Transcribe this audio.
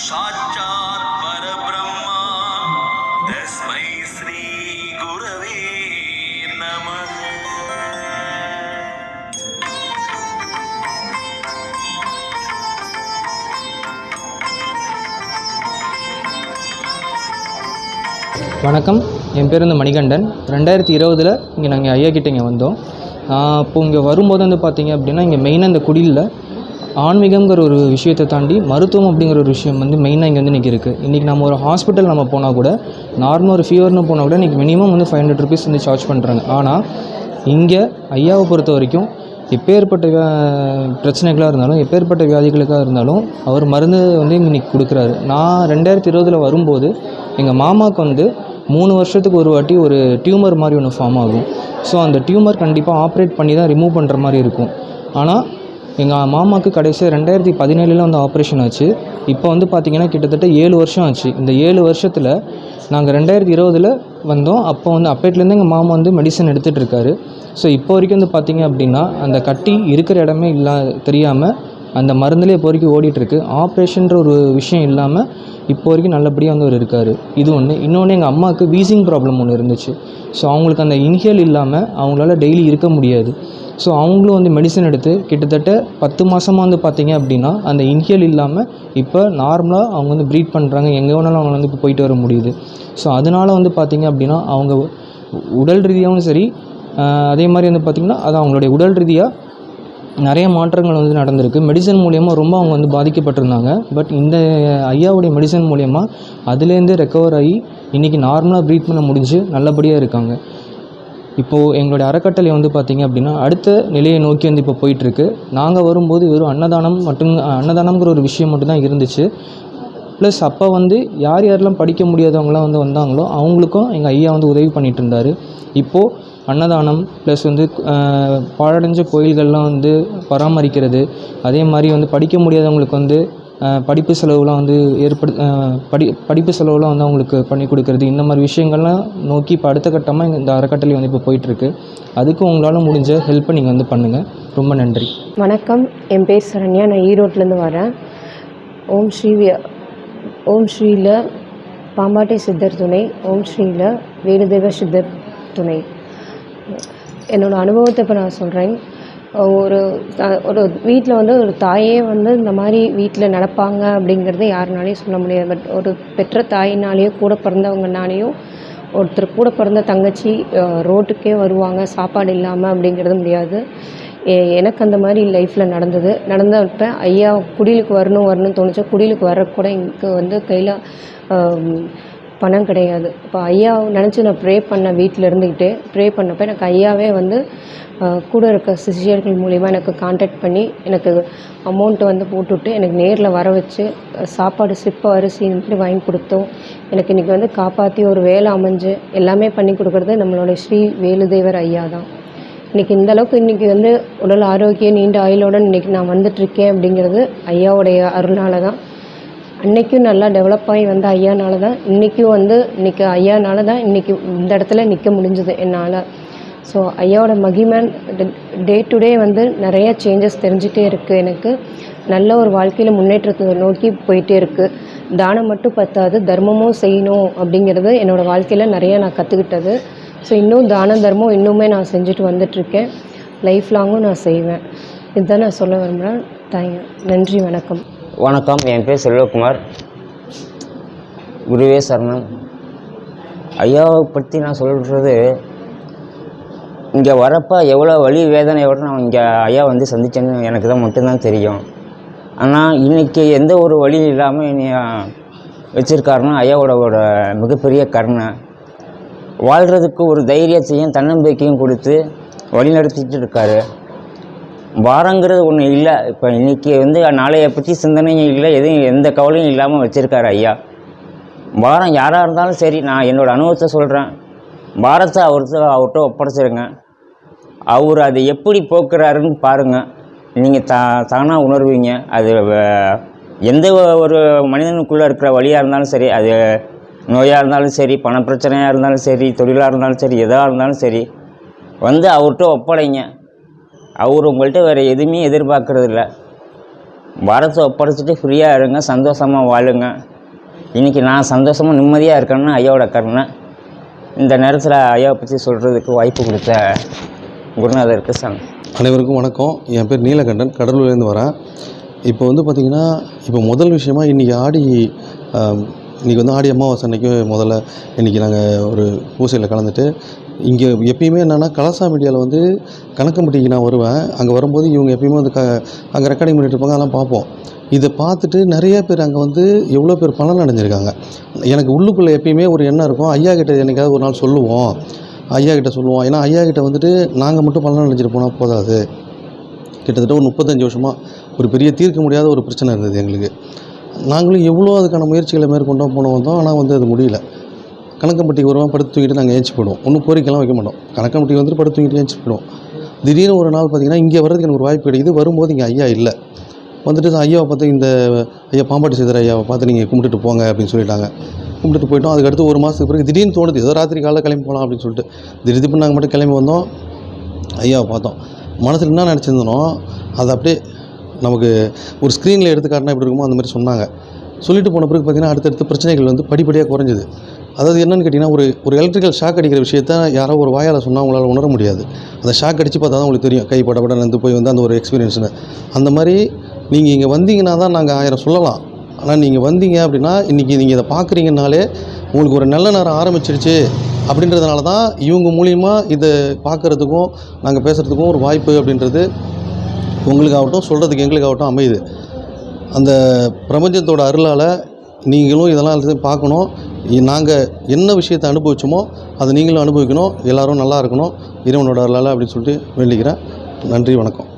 சாட்சாத் பரபிரம்மா தஸ்மை ஸ்ரீ குரவே நம வணக்கம். என் பேர் வந்து மணிகண்டன். ரெண்டாயிரத்தி இருபதில் இங்கே நாங்கள் ஐயா கிட்டே இங்கே வந்தோம். அப்போது இங்கே வரும்போது வந்து பார்த்தீங்க அப்படின்னா இங்கே மெயினாக இந்த குடியில் ஆன்மீகங்கிற ஒரு விஷயத்தை தாண்டி மருத்துவம் அப்படிங்கிற ஒரு விஷயம் வந்து மெயினாக இங்கே வந்து இன்றைக்கி இருக்குது இன்றைக்கி நம்ம ஒரு ஹாஸ்பிட்டல் நம்ம போனால் கூட நார்மல் ஒரு ஃபீவர்னு போனால் கூட இன்றைக்கி மினிமம் வந்து ஃபைவ் ஹண்ட்ரட் ருபீஸ் வந்து சார்ஜ் பண்ணுறாங்க ஆனால் இங்கே ஐயாவை பொறுத்த வரைக்கும் எப்பேற்பட்ட வியா- பிரச்சனைகளாக இருந்தாலும் எப்பேற்பட்ட வியாதிகளுக்காக இருந்தாலும் அவர் மருந்து வந்து இன்னைக்கு கொடுக்குறாரு. நான் ரெண்டாயிரத்தி இருபதில் வரும்போது எங்கள் மாமாவுக்கு வந்து மூணு வருஷத்துக்கு ஒரு வாட்டி ஒரு டியூமர் மாதிரி ஒன்று ஃபார்ம் ஆகும். ஸோ அந்த டியூமர் கண்டிப்பாக ஆப்ரேட் பண்ணி தான் ரிமூவ் பண்ணுற மாதிரி இருக்கும். ஆனால் எங்கள் மாமாவுக்கு கடைசியாக ரெண்டாயிரத்தி பதினேழில் வந்து ஆப்ரேஷன் ஆச்சு. இப்போ வந்து பார்த்திங்கன்னா கிட்டத்தட்ட ஏழு வருஷம் ஆச்சு. இந்த ஏழு வருஷத்தில் நாங்கள் ரெண்டாயிரத்தி இருபதில் வந்தோம். அப்போ வந்து அப்பேட்லேருந்து எங்கள் மாமா வந்து மெடிசன் எடுத்துகிட்டு இருக்காரு. ஸோ இப்போ வரைக்கும் வந்து பார்த்திங்க அப்படின்னா அந்த கட்டி இருக்கிற இடமே இல்லா தெரியாமல் அந்த மருந்துலேயே இப்போ வரைக்கும் ஓடிட்டுருக்கு. ஆப்ரேஷன்ற ஒரு விஷயம் இல்லாமல் இப்போ வரைக்கும் நல்லபடியாக வந்து அவர் இருக்கார். இது ஒன்று இன்னொன்று எங்கள் அம்மாவுக்கு வீசிங் ப்ராப்ளம் ஒன்று இருந்துச்சு. ஸோ அவங்களுக்கு அந்த இன்ஹேல் இல்லாமல் அவங்களால டெய்லி இருக்க முடியாது. ஸோ அவங்களும் வந்து மெடிசன் எடுத்து கிட்டத்தட்ட பத்து மாதமாக வந்து பார்த்தீங்க அப்படின்னா அந்த இன்ஹேல் இல்லாமல் இப்போ நார்மலாக அவங்க வந்து ப்ரீட் பண்ணுறாங்க எங்கே வேணாலும் அவங்க வந்து இப்போ போயிட்டு வர முடியுது. ஸோ அதனால் வந்து பார்த்தீங்க அப்படின்னா அவங்க உடல் ரீதியாகவும் சரி அதே மாதிரி வந்து பார்த்திங்கன்னா அது அவங்களுடைய உடல் ரீதியாக நிறைய மாற்றங்கள் வந்து நடந்திருக்கு. மெடிசன் மூலயமா ரொம்ப அவங்க வந்து பாதிக்கப்பட்டிருந்தாங்க. பட் இந்த ஐயாவுடைய மெடிசன் மூலயமா அதுலேருந்து ரெக்கவர் ஆகி இன்றைக்கி நார்மலாக ப்ரீத் பண்ண முடிஞ்சு நல்லபடியாக இருக்காங்க. இப்போது எங்களுடைய அறக்கட்டளை வந்து பார்த்திங்க அப்படின்னா அடுத்த நிலையை நோக்கி வந்து இப்போ போயிட்டுருக்கு. நாங்கள் வரும்போது வெறும் அன்னதானம் மட்டும் அன்னதானம்ங்கிற ஒரு விஷயம் மட்டும்தான் இருந்துச்சு. ப்ளஸ் அப்போ வந்து யார் யாரெல்லாம் படிக்க முடியாதவங்களாம் வந்து வந்தாங்களோ அவங்களுக்கும் எங்கள் ஐயா வந்து உதவி பண்ணிகிட்டு இருந்தார். இப்போது அன்னதானம் ப்ளஸ் வந்து பாழடைஞ்ச கோயில்கள்லாம் வந்து பராமரிக்கிறது. அதே மாதிரி வந்து படிக்க முடியாதவங்களுக்கு வந்து படிப்பு செலவுலாம் வந்து ஏற்படு படி படிப்பு செலவுலாம் வந்து அவங்களுக்கு பண்ணி கொடுக்கறது. இந்த மாதிரி விஷயங்கள்லாம் நோக்கி இப்போ அடுத்த கட்டமாக இந்த அறக்கட்டளை வந்து இப்போ போயிட்டுருக்கு. அதுக்கு உங்களால் முடிஞ்ச ஹெல்ப்பை நீங்கள் வந்து பண்ணுங்கள் ரொம்ப நன்றி. வணக்கம். என் பேர் சரண்யா. நான் ஈரோட்லேருந்து வரேன். ஓம் ஸ்ரீ ஓம் ஸ்ரீல பாம்பாட்டி சித்தர் துணை ஓம் ஸ்ரீல வேணுதேவ சித்தர் துணை. என்னோடய அனுபவத்தை இப்போ நான் சொல்கிறேன் ஒரு ஒரு வீட்டில் வந்து ஒரு தாயே வந்து இந்த மாதிரி வீட்டில் நடப்பாங்க அப்படிங்கிறது யாருனாலையும் சொல்ல முடியாது. பட் ஒரு பெற்ற தாயினாலேயோ கூட பிறந்தவங்கனாலேயும் ஒருத்தர் கூட பிறந்த தங்கச்சி ரோட்டுக்கே வருவாங்க சாப்பாடு இல்லாமல் அப்படிங்கிறது முடியாது. எனக்கு அந்த மாதிரி லைஃப்பில் நடந்தது. நடந்தப்ப ஐயா குடிலுக்கு வரணும் வரணும்னு தோணுச்சு. குடிலுக்கு வர கூட எனக்கு வந்து கையில் பணம் கிடையாது. இப்போ ஐயா நினச்சி நான் ப்ரே பண்ண வீட்டில் இருந்துக்கிட்டே ப்ரே பண்ணப்போ எனக்கு ஐயாவே வந்து கூட இருக்க சிஷியர்கள் மூலிமா எனக்கு காண்டாக்ட் பண்ணி எனக்கு அமௌண்ட்டு வந்து போட்டுவிட்டு எனக்கு நேரில் வர வச்சு சாப்பாடு சிப்ப அரிசி இந்த மாதிரி வாங்கி கொடுத்தோம். எனக்கு இன்றைக்கி வந்து காப்பாற்றி ஒரு வேலை அமைஞ்சு எல்லாமே பண்ணி கொடுக்குறது நம்மளோட ஸ்ரீ வேலுதேவர் ஐயா தான். இன்றைக்கி இந்த அளவுக்கு இன்றைக்கி வந்து உடல் ஆரோக்கியம் நீண்ட ஆயுளோட இன்றைக்கி நான் வந்துட்டுருக்கேன் அப்படிங்கிறது ஐயாவுடைய அருளால் தான். அன்றைக்கும் நல்லா டெவலப் ஆகி வந்த ஐயானால தான் இன்றைக்கும் வந்து இன்றைக்கி ஐயானால தான் இன்றைக்கி இந்த இடத்துல நிற்க முடிஞ்சது என்னால். ஸோ ஐயாவோட மகிமை டே டு டே வந்து நிறைய சேஞ்சஸ் தெரிஞ்சிட்டே இருக்குது எனக்கு. நல்ல ஒரு வாழ்க்கையில் முன்னேற்றத்தை நோக்கி போயிட்டே இருக்குது தானம் மட்டும் பத்தாது தர்மமும் செய்யணும் அப்படிங்கிறது என்னோடய வாழ்க்கையில் நிறைய நான் கற்றுக்கிட்டது ஸோ இன்னும் தான தர்மம் இன்னுமே நான் செஞ்சுட்டு வந்துட்டுருக்கேன். லைஃப் லாங்கும் நான் செய்வேன். இதுதான் நான் சொல்ல விரும்புகிறேன் தேங்க் நன்றி வணக்கம். வணக்கம். என் பேர் செல்வகுமார். குருவே சரணம். ஐயாவை பற்றி நான் சொல்கிறது இங்கே வரப்போ எவ்வளோ வழி வேதனையோட நான் இங்கே ஐயா வந்து சந்திச்சேன்னு எனக்கு தான் மட்டும்தான் தெரியும். ஆனால் இன்றைக்கி எந்த ஒரு வழியும் இல்லாமல் என்னை வச்சுருக்காருன்னா ஐயாவோட ஒரு மிகப்பெரிய கருணை. வாழ்கிறதுக்கு ஒரு தைரியத்தையும் தன்னம்பிக்கையும் கொடுத்து வழிநடத்திட்டு இருக்காரு. வாரங்கிறது ஒன்று இல்லை. இப்போ இன்றைக்கி வந்து நாளைய பற்றி சிந்தனையும் இல்லை எதுவும் எந்த கவலையும் இல்லாமல் வச்சுருக்காரு ஐயா. வாரம் யாராக இருந்தாலும் சரி நான் என்னோடய அனுபவத்தை சொல்கிறேன் பாரத்தை அவர்கிட்ட அவர்கிட்ட ஒப்படைச்சிருங்க. அவர் அதை எப்படி போக்குறாருன்னு பாருங்கள் நீங்கள் தா தானாக உணர்வீங்க. அது எந்த ஒரு மனிதனுக்குள்ளே இருக்கிற வழியாக இருந்தாலும் சரி அது நோயாக இருந்தாலும் சரி பணப்பிரச்சனையாக இருந்தாலும் சரி தொழிலாக இருந்தாலும் சரி எதாக இருந்தாலும் சரி வந்து அவர்கிட்ட ஒப்படைங்க. அவர் உங்கள்கிட்ட வேறு எதுவுமே எதிர்பார்க்குறது இல்லை வரத்தை ஒப்படைச்சிட்டு ஃப்ரீயாக இருங்க சந்தோஷமாக வாழுங்க. இன்றைக்கி நான் சந்தோஷமாக நிம்மதியாக இருக்கேன்னு ஐயாவோட கருணை. இந்த நேரத்தில் ஐயாவை பற்றி சொல்கிறதுக்கு வாய்ப்பு கொடுத்த குருநாதருக்கு சங். அனைவருக்கும் வணக்கம். என் பேர் நீலகண்டன் கடலூர்லேருந்து வரேன். இப்போ வந்து பார்த்திங்கன்னா இப்போ முதல் விஷயமா இன்றைக்கி ஆடி இன்றைக்கி வந்து ஆடி அமாவாசை அன்றைக்கி முதல்ல இன்றைக்கி நாங்கள் ஒரு பூசையில் கலந்துட்டு இங்கே எப்பயுமே என்னென்னா கலசா மீடியாவில் வந்து கணக்கம்பட்டிக்கு நான் வருவேன். அங்கே வரும்போது இவங்க எப்பயுமே வந்து க அங்கே ரெக்கார்டிங் பண்ணிட்டு இருப்பாங்க அதெல்லாம் பார்ப்போம். இதை பார்த்துட்டு நிறைய பேர் அங்கே வந்து எவ்வளோ பேர் பலன் அடைஞ்சிருக்காங்க. எனக்கு உள்ளுக்குள்ளே எப்பயுமே ஒரு எண்ணம் இருக்கும். ஐயா கிட்ட என்னைக்காவது ஒரு நாள் சொல்லுவோம். ஐயா கிட்ட சொல்லுவோம். ஏன்னா ஐயா கிட்ட வந்துட்டு நாங்கள் மட்டும் பலன் அடைஞ்சிட்டு போனால் போதாது. கிட்டத்தட்ட ஒரு முப்பத்தஞ்சு வருஷமாக ஒரு பெரிய தீர்க்க முடியாத ஒரு பிரச்சனை இருந்தது எங்களுக்கு. நாங்களும் எவ்வளோ அதுக்கான முயற்சிகளை மேற்கொண்டோம் போனோம் வந்தோம். ஆனால் வந்து அது முடியல. கணக்கம்பட்டிக்கு வருவோம் படுத்து தூங்கிட்டு நாங்கள் ஏஞ்சி போடுவோம் ஒன்றும் கோரிக்கைலாம் வைக்க மாட்டோம். கணக்கம்பட்டி வந்துட்டு படுத்து தூங்கிட்டு ஏஞ்சி போடுவோம் திடீர்னு ஒரு நாள் பார்த்தீங்கன்னா இங்கே வர்றதுக்கு எனக்கு ஒரு வாய்ப்பு கிடைக்குது. வரும்போது இங்கே ஐயா இல்லை. வந்துட்டு ஐயாவை பார்த்து இந்த ஐயா பாம்பாட்டி சேதர் ஐயாவை பார்த்து நீங்கள் கும்பிட்டுட்டு போங்க அப்படின்னு சொல்லிட்டாங்க. கும்பிட்டுட்டு போயிட்டோம். அதுக்கடுத்து ஒரு மாதத்துக்கு பிறகு திடீர்னு தோணுது. ஏதோ ராத்திரி காலையில் கிளம்பி போகலாம் அப்படின்னு சொல்லிட்டு. திடீர் திடீர்னு நாங்கள் மட்டும் கிளம்பி வந்தோம். ஐயாவை பார்த்தோம். மனசில் என்ன நினச்சிருந்தனோ அது அப்படியே நமக்கு ஒரு ஸ்க்ரீனில் எடுத்து காட்டினா எப்படி இருக்குமோ அந்த மாதிரி சொன்னாங்க. சொல்லிட்டு போன பிறகு பார்த்தீங்கன்னா அடுத்தடுத்து பிரச்சனைகள் வந்து படிப்படியாக குறைஞ்சிது. அதாவது என்னென்னு கேட்டிங்கன்னா ஒரு ஒரு எலக்ட்ரிக்கல் ஷாக் அடிக்கிற விஷயத்த யாரோ ஒரு வாயால் சொன்னால் உங்களால் உணர முடியாது. அந்த ஷாக் அடித்து பார்த்தா தான் உங்களுக்கு தெரியும். கை படப்பட நடந்து போய் வந்து அந்த ஒரு எக்ஸ்பீரியன்ஸில் அந்த மாதிரி நீங்கள் இங்கே வந்தீங்கன்னா தான் நாங்கள் ஆயிரம் சொல்லலாம். ஆனால் நீங்கள் வந்தீங்க அப்படின்னா இன்றைக்கி நீங்கள் இதை பார்க்குறீங்கனாலே உங்களுக்கு ஒரு நல்ல நேரம் ஆரம்பிச்சிருச்சு அப்படின்றதுனால தான் இவங்க மூலிமா இதை பார்க்குறதுக்கும் நாங்கள் பேசுகிறதுக்கும் ஒரு வாய்ப்பு அப்படின்றது உங்களுக்காகட்டும் சொல்கிறதுக்கு எங்களுக்காகட்டும் அமையுது. அந்த பிரபஞ்சத்தோட அருளால் நீங்களும் இதெல்லாம் எல்லாத்தையும் பார்க்கணும். நாங்கள் என்ன விஷயத்தை அனுபவிச்சோமோ அதை நீங்களும் அனுபவிக்கணும். எல்லோரும் நல்லா இருக்கணும். இறைவனோட அருளால் அப்படின்னு சொல்லிட்டு வேண்டிக்கிறேன். நன்றி வணக்கம்.